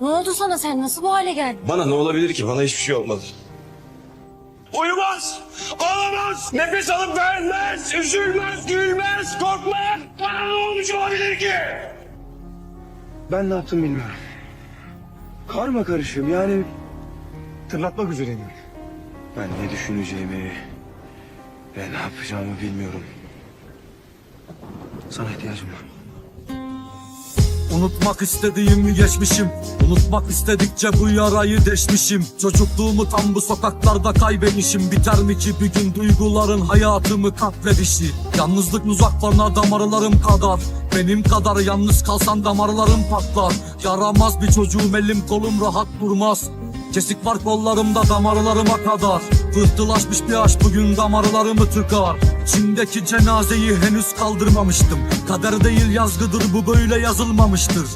Ne oldu sana sen nasıl bu hale geldin? Bana ne olabilir ki? Bana hiçbir şey olmadı. Uyumaz, ağlamaz, nefes alıp vermez, üzülmez, gülmez, korkmaz. Bana ne olmuş olabilir ki? Ben ne yaptım bilmiyorum. Karma karışım yani tırlatmak üzereyim. Ben ne düşüneceğimi ve ne yapacağımı bilmiyorum. Sana ihtiyacım var. Unutmak istediğimi geçmişim. Unutmak istedikçe bu yarayı deşmişim. Çocukluğumu tam bu sokaklarda kaybetmişim. Biter mi ki bir gün duyguların hayatımı katledişi? Yalnızlık uzak bana damarlarım kadar. Benim kadar yalnız kalsan damarlarım patlar. Yaramaz bir çocuğum elim kolum rahat durmaz. Kesik var kollarımda damarlarıma kadar. Pıhtılaşmış bir aşk bugün damarlarımı tıkar Çin'deki cenazeyi henüz kaldırmamıştım. Kader değil yazgıdır bu böyle yazılmamıştır.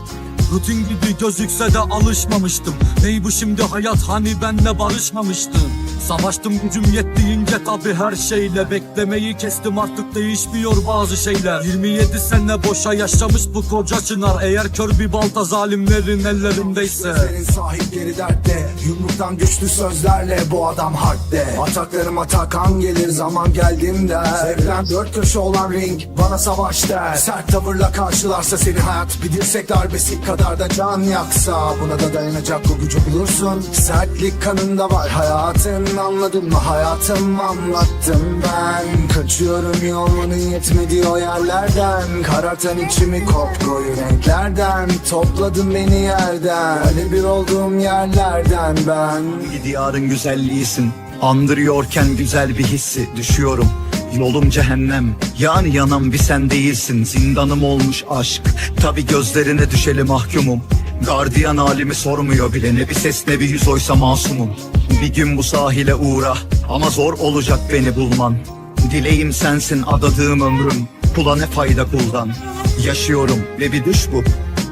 Rutin gibi gözükse de alışmamıştım. Ney bu şimdi hayat hani benle barışmamıştım Savaştım gücüm yettiğince tabi her şeyle Beklemeyi kestim artık değişmiyor bazı şeyler. 27 sene boşa yaşamış bu koca çınar Eğer kör bir balta zalimlerin ellerindeyse. Senin sahipleri dertte Yumruktan güçlü sözlerle bu adam hardde Ataklarım atakan gelir zaman geldiğinde Evren dört köşe olan ring bana savaş der. Sert tavırla karşılarsa seni hayat Bir dirsek darbesi kadar da can yaksa. Buna da dayanacak o gücü bulursun. Sertlik kanında var hayatın Anladın mı? Hayatım anlattım ben. Kaçıyorum yolunu yetmedi o yerlerden. Karartan içimi kopkoyu renklerden. Topladın beni yerden. Hani bir olduğum yerlerden ben. Hangi diyarın güzelliğisin? Andırıyorken güzel bir hissi. Düşüyorum. Yolum cehennem. Yani yanan bir sen değilsin. Zindanım olmuş aşk. Tabi gözlerine düşeli mahkumum. Gardiyan halimi sormuyor bile. Ne bir ses ne bir yüz oysa masumum Bir gün bu sahile uğra Ama zor olacak beni bulman. Dileğim sensin adadığım ömrüm Kula ne fayda kuldan. Yaşıyorum ve bir düş bu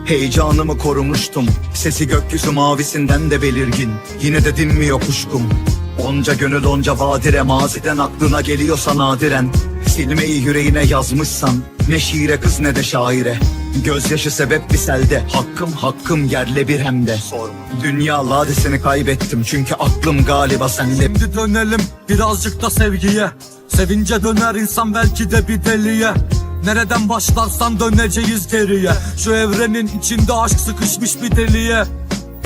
Heyecanımı korumuştum. Sesi gökyüzü mavisinden de belirgin Yine de dinmiyor kuşkum. Onca gönül onca vadire maziden aklına geliyorsa nadiren. Silmeyi yüreğine yazmışsan Ne şiire kız ne de şaire Gözyaşı sebep bir selde. Hakkım hakkım yerle bir hem de. Sorma. Dünya ladesini kaybettim Çünkü aklım galiba sende. Şimdi dönelim birazcık da sevgiye. Sevince döner insan belki de bir deliye. Nereden başlarsan döneceğiz geriye. Şu evrenin içinde aşk sıkışmış bir deliye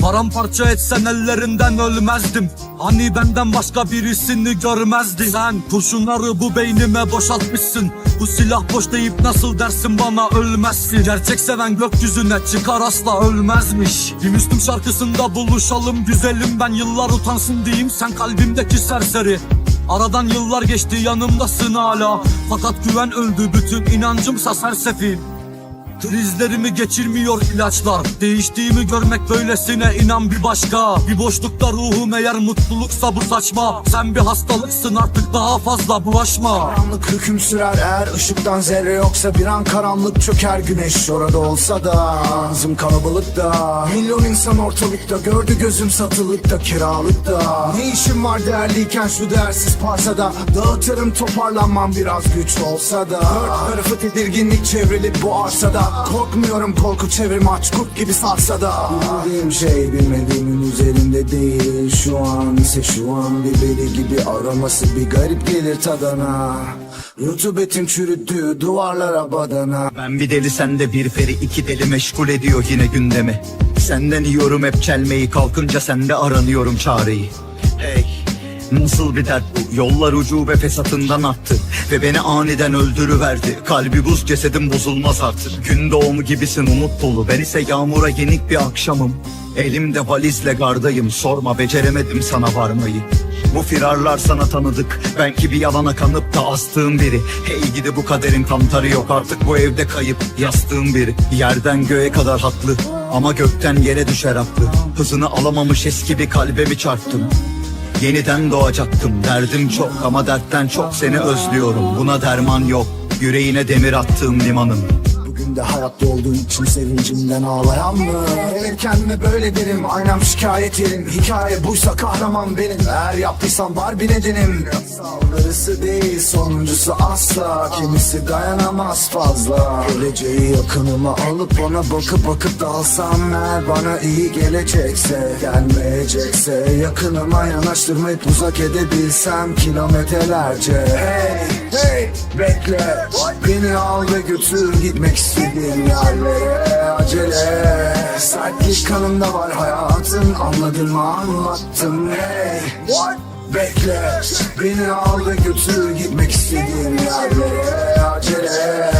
Paramparça etsen ellerinden ölmezdim. Hani benden başka birisini görmezdin? Sen kurşunları bu beynime boşaltmışsın. Bu silah boş deyip nasıl dersin bana ölmezsin? Gerçek seven gökyüzüne çıkar asla ölmezmiş. Bir Müslüm şarkısında buluşalım güzelim Ben yıllar utansın diyeyim. Sen kalbimdeki serseri Aradan yıllar geçti yanımdasın hala. Fakat güven öldü bütün inancımsa sersefil Krizlerimi geçirmiyor ilaçlar. Değiştiğimi görmek böylesine inan bir başka. Bir boşlukta ruhum eğer mutluluksa bu saçma. Sen bir hastalıksın artık daha fazla bulaşma. Karanlık hüküm sürer eğer ışıktan zerre yoksa Bir an karanlık çöker güneş. Orada olsa da Ağzım kalabalıkta. Milyon insan ortalıkta gördü gözüm satılıkta kiralıkta. Ne işim var değerliyken şu değersiz parsada? Dağıtırım toparlanmam biraz güç olsa da. Dört tarafı tedirginlik çevrilip bu arsada Korkmuyorum korku çevirme aç kurt gibi sarsa da. Bildiğim şey bilmediğimin üzerinde değil. Şu an ise şu an biberi gibi aroması bir garip gelir tadana. Rutubetin çürüttüğü duvarlara badana. Ben bir deli sende bir peri. İki deli meşgul ediyor yine gündemi. Senden yiyorum hep çelmeyi. Kalkınca sende aranıyorum çareyi Nasıl bir dert bu? Yollar ucube fesatından attı Ve beni aniden öldürüverdi. Kalbi buz cesedim bozulmaz artık. Gün doğumu gibisin umut dolu. Ben ise yağmura yenik bir akşamım. Elimde valizle gardayım. Sorma beceremedim sana varmayı. Bu firarlar sana tanıdık. Belki bir yalana kanıp da astığım biri. Hey gidi bu kaderin kantarı yok. Artık bu evde kayıp Yastığım biri. Yerden göğe kadar haklı Ama gökten yere düşer aklı Hızını alamamış eski bir kalbe çarptım Yeniden doğacaktım derdim çok ama dertten çok seni özlüyorum. Buna derman yok yüreğine demir attığım limanım Bugün Sen de hayatta olduğun için sevincimden ağlayan mı? Benim kendime böyle derim Aynam şikayet yerim Hikaye buysa kahraman benim. Eğer yaptıysam var bir nedenim. Saldırısı değil sonuncusu asla. Kimisi dayanamaz fazla. Geleceği yakınıma alıp ona bakıp bakıp dalsam Eğer bana iyi gelecekse Gelmeyecekse yakınıma yanaştırmayıp uzak edebilsem Kilometrelerce. Hey hey bekle Beni al ve götür gitmek istediğim yerlere. Acele Sertlik kanımda var hayatın Anladın mı anlattım. Hey Bekle Beni al ve götür gitmek istediğim yerlere. Acele